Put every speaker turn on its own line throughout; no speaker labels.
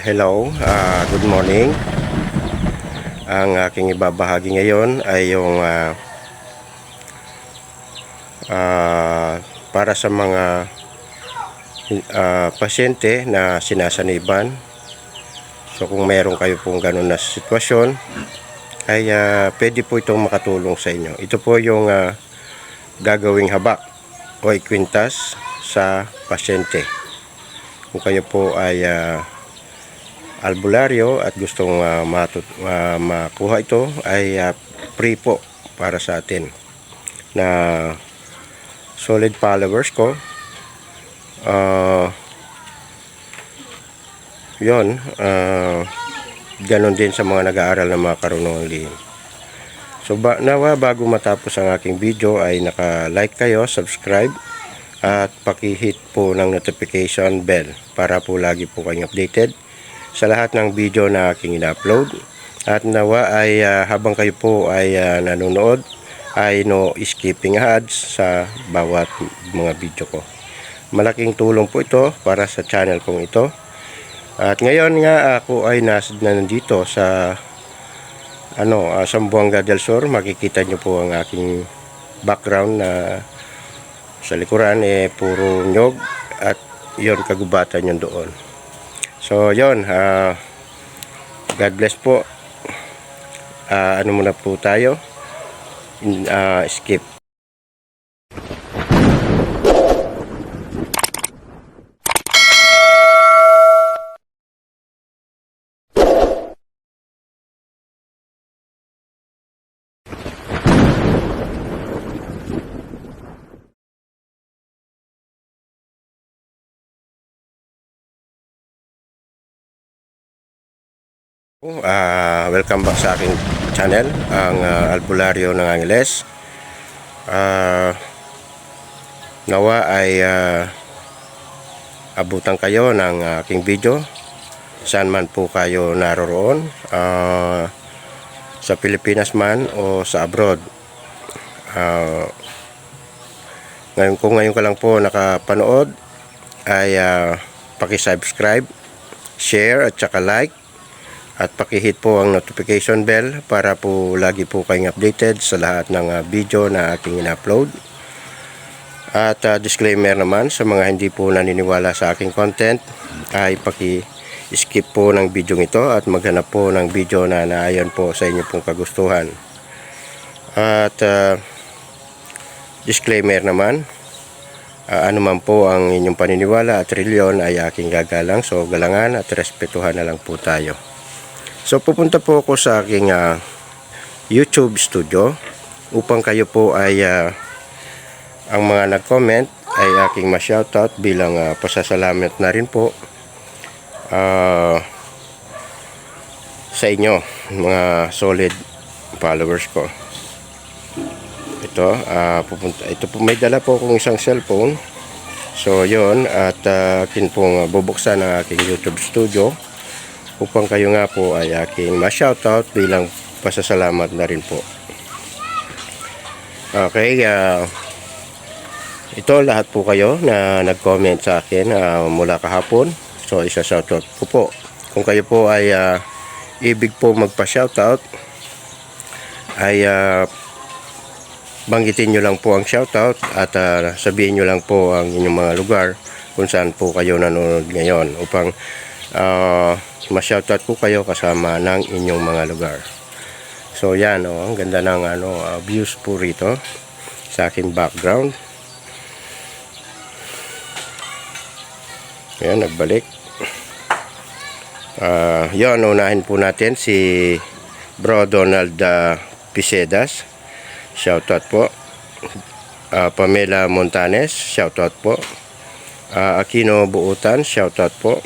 Hello, ah, good morning. Ang aking ibabahagi ngayon ay yung ah, ah, para sa mga ah, pasyente na sinasaniban. So kung meron kayo pong ganun na sitwasyon, ay ah, pwede po itong makatulong sa inyo. Ito po yung ah, gagawing habak o ikwintas sa pasyente. Kung kayo po ay ah, albularyo at gustong ah, matut- ah, makuha ito ay ah, free po para sa atin na solid followers ko. Ah yon ah, ganon din sa mga nag-aaral ng mga karunungang lihim. So ba, nawa bago matapos ang aking video ay naka-like kayo, subscribe at pakihit po ng notification bell para po lagi po kayong updated sa lahat ng video na aking ina-upload. At nawa ay ah, habang kayo po ay ah, nanonood ay no skipping ads sa bawat mga video ko. Malaking tulong po ito para sa channel kong ito. At ngayon nga ako ay nas na nandito sa ano, uh, Sambuanga del Sur. Makikita nyo po ang aking background na sa likuran eh puro nyog at yon kagubatan yun doon. So, yon ah, God bless po. Ah, ano muna po tayo? Ah, skip. Ah, welcome back sa aking channel, ang ah, Albularyo ng Angeles. Ah, nawa ay ah, abutan kayo ng aking video saan man po kayo naroroon ah, sa Pilipinas man o sa abroad. Ah, ngayon kung ngayon ka lang po nakapanood ay ah, paki-subscribe, share at saka like at pakihit po ang notification bell para po lagi po kayong updated sa lahat ng ah, video na aking in-upload. At ah, disclaimer naman sa mga hindi po naniniwala sa aking content ay paki-skip po ng video ito at maghanap po ng video na naayon po sa inyo pong kagustuhan. At ah, disclaimer naman, ah, ano man po ang inyong paniniwala at reliyon ay aking gagalang so galangan at respetuhan na lang po tayo. So pupunta po ako sa aking ah, YouTube studio upang kayo po ay ah, ang mga nag-comment ay aking ma-shoutout bilang ah, pasasalamat na rin po ah, sa inyo mga solid followers ko. Ito, ah, pupunta, ito po, may dala po akong isang cellphone. So, yon at uh, akin pong bubuksan ang aking YouTube studio upang kayo nga po ay aking ma-shoutout bilang pasasalamat na rin po. Okay, ah, ito lahat po kayo na nag-comment sa akin ah, mula kahapon. So, isa-shoutout ko po. Kung kayo po ay ah, ibig po magpa-shoutout, ay ah, banggitin nyo lang po ang shoutout at ah, sabihin nyo lang po ang inyong mga lugar kung saan po kayo nanonood ngayon upang ah, ma-shoutout ko kayo kasama ng inyong mga lugar. So yan oh, ang ganda ng ano ah, views po rito sa akin background. Ayan, nagbalik. Ah, yan, unahin po natin si Bro Donald ah, Pisedas. Shoutout po. Ah, Pamela Montanes, shoutout po. Ah, Aquino Buutan, shoutout po.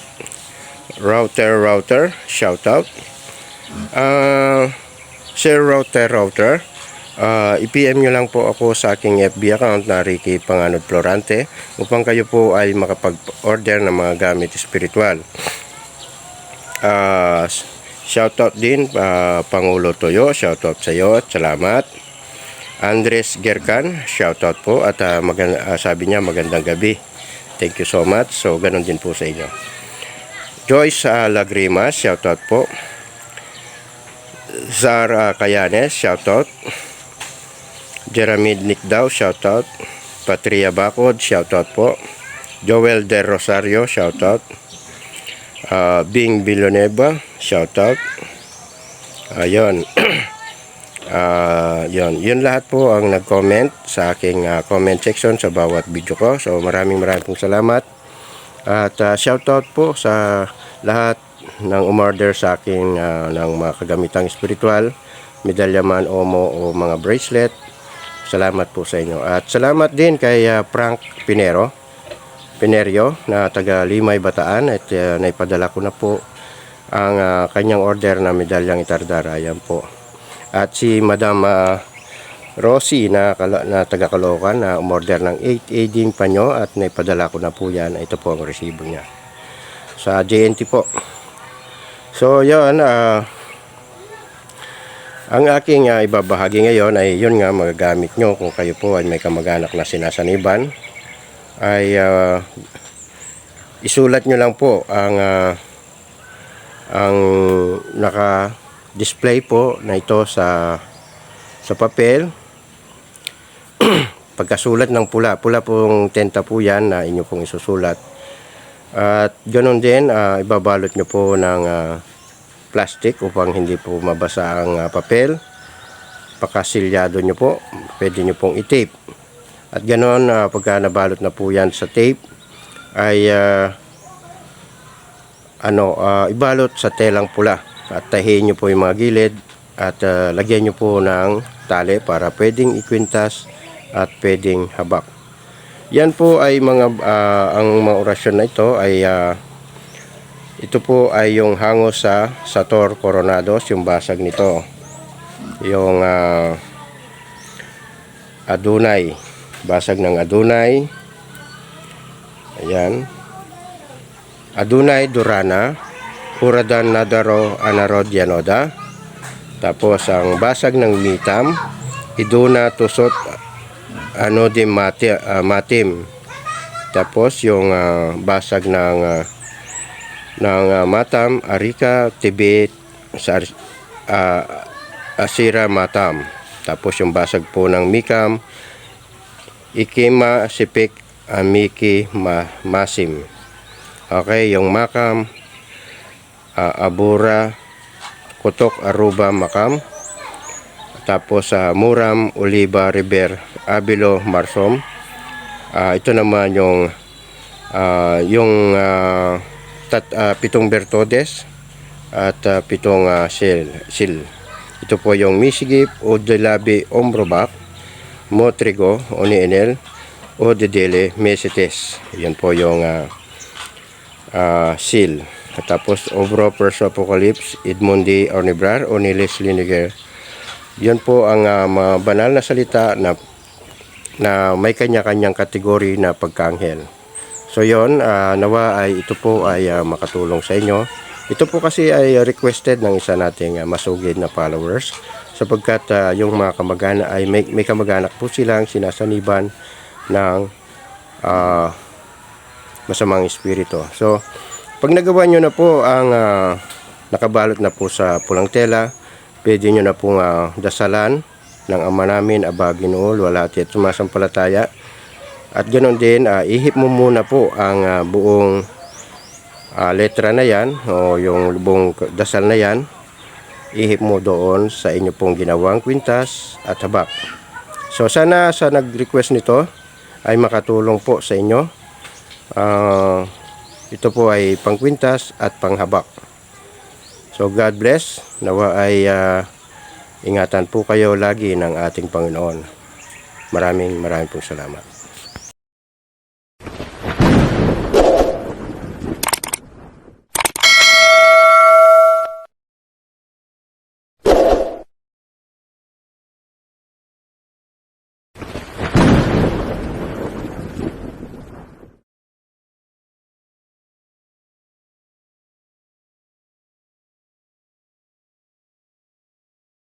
Router Router, shoutout. Ah, Sir Router Router, ah, i-PM nyo lang po ako sa aking FB account na Ricky Panganod Florante upang kayo po ay makapag-order ng mga gamit spiritual. Ah, shoutout din ah, Pangulo Toyo, shoutout sa iyo at salamat. Andres Gerkan, shoutout po at magan- ah, sabi niya magandang gabi. Thank you so much. So ganun din po sa inyo. Joyce uh, Lagrimas, shoutout po. Zara Cayanes, shoutout. Jeramid Nikdaw, shoutout. Patria Bacod, shoutout po. Joel De Rosario, shoutout. Uh, Bing Villanueva, shoutout. Ayun. Ah, yun. Yun lahat po ang nag-comment sa aking ah, comment section sa bawat video ko. So maraming maraming salamat. At ah, shoutout po sa lahat ng umorder sa akin ah, ng mga kagamitang spiritual, medalya man, omo o mga bracelet. Salamat po sa inyo. At salamat din kay ah, Frank Pinero. Pinerio na taga Limay Bataan at uh, naipadala ko na po ang ah, kanyang order na medalyang itardara. Ayan po. At si Madam ah, Rosie na, na taga Caloocan na umorder ng 8 aging panyo at naipadala ko na po yan. Ito po ang resibo niya. Sa JNT po. So yun, ah, ang aking ah, ibabahagi ngayon ay yun nga magagamit nyo kung kayo po ay may kamag-anak na sinasaniban ay ah, isulat nyo lang po ang ah, ang naka-display po na ito sa sa papel pagkasulat ng pula pula pong tenta po yan na inyo pong isusulat. At ganun din ah, ibabalot nyo po ng ah, plastic upang hindi po mabasa ang ah, papel. Pakasilyado nyo po pwede nyo pong i-tape. At ganoon uh, pagka nabalot na po yan sa tape ay ah, ano ah, ibalot sa telang pula. At tahiin nyo po yung mga gilid at ah, lagyan nyo po ng tali para pwedeng ikwintas at pwedeng habak. Yan po ay mga ah, ang mga orasyon na ito ay ah, ito po ay yung hango sa Sator Coronados, yung basag nito. Yung ah, Adunay, basag ng Adunay. Ayan. Adunay Durana, Huradan Nadaro Anarod Yanoda. Tapos ang basag ng Mitam, Iduna Tusot Anodim Mati, ah, Matim. Tapos yung ah, basag ng ah, ng ah, Matam, Arika, Tibet, sa ah, Asira Matam. Tapos yung basag po ng Mikam, Ikima Sipik Amiki Ma, Masim. Okay, yung Makam, ah, Abura, Kutok Aruba Makam. Tapos sa Muram, Oliva, River, Abilo, Marsom. Ah, ito naman yung ah, yung ah, tat, ah, pitong Bertodes at ah, pitong ah, sil, sil. Ito po yung Misigip o Delabi Ombrobak, Motrigo, Onienel, o Dedele, Mesetes. Yan po yung ah, ah, sil. At tapos Obro Perso Apocalypse, Edmundi Ornibrar, Onilis Liniger. Yan po ang ah, mga banal na salita na na may kanya-kanyang kategory na pagkanghel. So yon nawa ay ito po ay ah, makatulong sa inyo. Ito po kasi ay requested ng isa nating ah, masugid na followers sapagkat ah, yung mga kamag-anak ay may, may kamag-anak po silang sinasaniban ng ah, masamang espiritu. So, pag nagawa nyo na po ang ah, nakabalot na po sa pulang tela, pwede nyo na pong ah, dasalan ng Ama namin, Aba Ginoo, wala at sumasampalataya. At ganoon din, ah, ihip mo muna po ang ah, buong ah, letra na yan o yung buong dasal na yan. Ihip mo doon sa inyo pong ginawang kwintas at habak. So sana sa nag-request nito ay makatulong po sa inyo. Ah, ito po ay pangkwintas at panghabak. So God bless. Nawa ay ah, ingatan po kayo lagi ng ating Panginoon. Maraming maraming pong salamat.